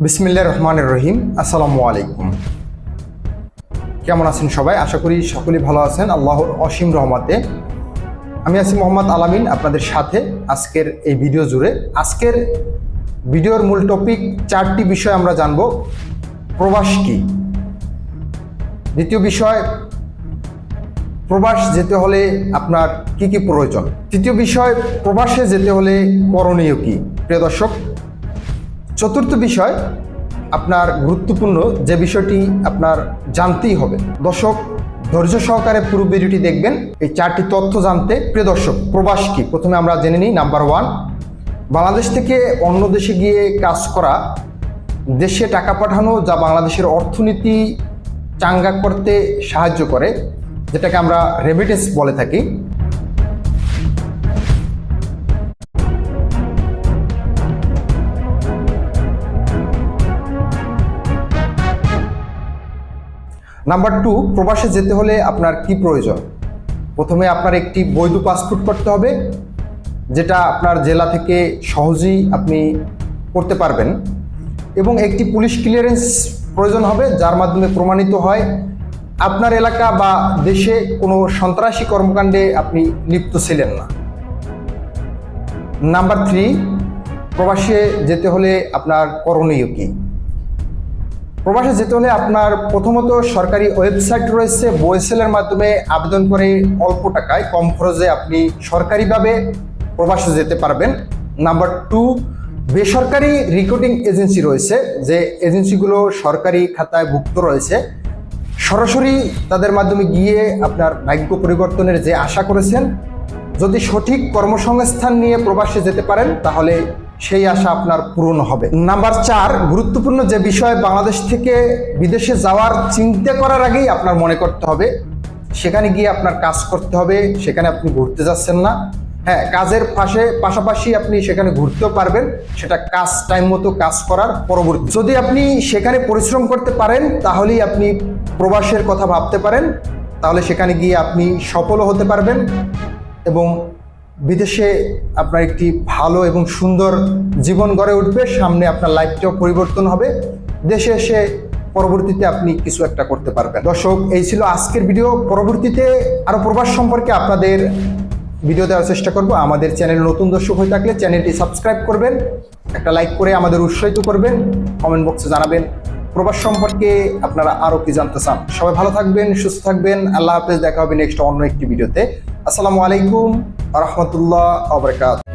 বিসমিল্লা রহমান রহিম। আসসালামু আলাইকুম। কেমন আছেন সবাই? আশা করি সকলেই ভালো আছেন। আল্লাহর অসীম রহমাতে। আমি আছি মোহাম্মদ আলামিন আপনাদের সাথে আজকের এই ভিডিও জুড়ে। আজকের ভিডিওর মূল টপিক চারটি বিষয় আমরা জানব। প্রবাস কি? দ্বিতীয় বিষয়, প্রবাস যেতে হলে আপনার কি কি প্রয়োজন? তৃতীয় বিষয়, প্রবাসে যেতে হলে করণীয় কি? প্রিয় দর্শক চতুর্থ বিষয় আপনার গুরুত্বপূর্ণ যে বিষয়টি আপনার জানতেই হবে। দর্শক, ধৈর্য সহকারে পুরো ভিডিওটি দেখবেন। এই চারটি তথ্য জানতে প্রিয় দর্শক, প্রবাস কি? প্রথমে আমরা জেনে নিই, নাম্বার ওয়ান, বাংলাদেশ থেকে অন্য দেশে গিয়ে কাজ করা, দেশে টাকা পাঠানো যা বাংলাদেশের অর্থনীতি চাঙ্গা করতে সাহায্য করে, যেটাকে আমরা রেমিটেন্স বলে থাকি। নাম্বার টু প্রবাসে যেতে হলে আপনার কি প্রয়োজন? প্রথমে আপনার একটি বৈধ পাসপোর্ট করতে হবে, যেটা আপনার জেলা থেকে সহজেই আপনি করতে পারবেন। এবং একটি পুলিশ ক্লিয়ারেন্স প্রয়োজন হবে, যার মাধ্যমে প্রমাণিত হয় আপনার এলাকা বা দেশে কোনো সন্ত্রাসী কর্মকাণ্ডে আপনি লিপ্ত ছিলেন না। নাম্বার থ্রি প্রবাসে যেতে হলে আপনার করণীয় কী? প্রবাসে যেতে হলে আপনার প্রথমত সরকারি ওয়েবসাইট রয়েছে বোয়েসেলের মাধ্যমে আবেদন করে অল্প টাকায় কম খরচে আপনি সরকারিভাবে প্রবাসে যেতে পারবেন। নাম্বার টু বেসরকারি রিক্রুটিং এজেন্সি রয়েছে, যে এজেন্সিগুলো সরকারি খাতায় ভুক্ত রয়েছে। সরাসরি তাদের মাধ্যমে গিয়ে আপনার ভাগ্য পরিবর্তনের যে আশা করেছেন, যদি সঠিক কর্মসংস্থান নিয়ে প্রবাসে যেতে পারেন, তাহলে সেই আশা আপনার পূরণ হবে। নাম্বার চার, গুরুত্বপূর্ণ যে বিষয় বাংলাদেশ থেকে বিদেশে যাওয়ার চিন্তা করার আগেই আপনার মনে করতে হবে। সেখানে গিয়ে আপনার কাজ করতে হবে, সেখানে আপনি ঘুরতে যাচ্ছেন না। হ্যাঁ কাজের পাশে, পাশাপাশি আপনি সেখানে ঘুরতেও পারবেন। সেটা কাজ টাইম মতো কাজ করার পরবর্তী। যদি আপনি সেখানে পরিশ্রম করতে পারেন, তাহলেই আপনি প্রবাসের কথা ভাবতে পারেন। তাহলে সেখানে গিয়ে আপনি সফলও হতে পারবেন এবং বিদেশে আপনার একটি ভালো এবং সুন্দর জীবন গড়ে উঠবে, সামনে আপনার লাইফটাও পরিবর্তন হবে, দেশে এসে পরবর্তীতে আপনি কিছু একটা করতে পারবেন। দর্শক, এই ছিল আজকের ভিডিও পরবর্তীতে আরও প্রবাস সম্পর্কে আপনাদের ভিডিও দেওয়ার চেষ্টা করব। আমাদের চ্যানেল নতুন দর্শক হয়ে থাকলে চ্যানেলটি সাবস্ক্রাইব করবেন, একটা লাইক করে আমাদের উৎসাহিত করবেন কমেন্ট বক্সে জানাবেন। প্রবাস সম্পর্কে আপনারা আরও কি জানতে চান? সবাই ভালো থাকবেন, সুস্থ থাকবেন। আল্লাহ হাফেজ, দেখা হবে নেক্সট অন্য একটি ভিডিওতে আসসালামু আলাইকুম। রহমতুল্লাহ আবরকাত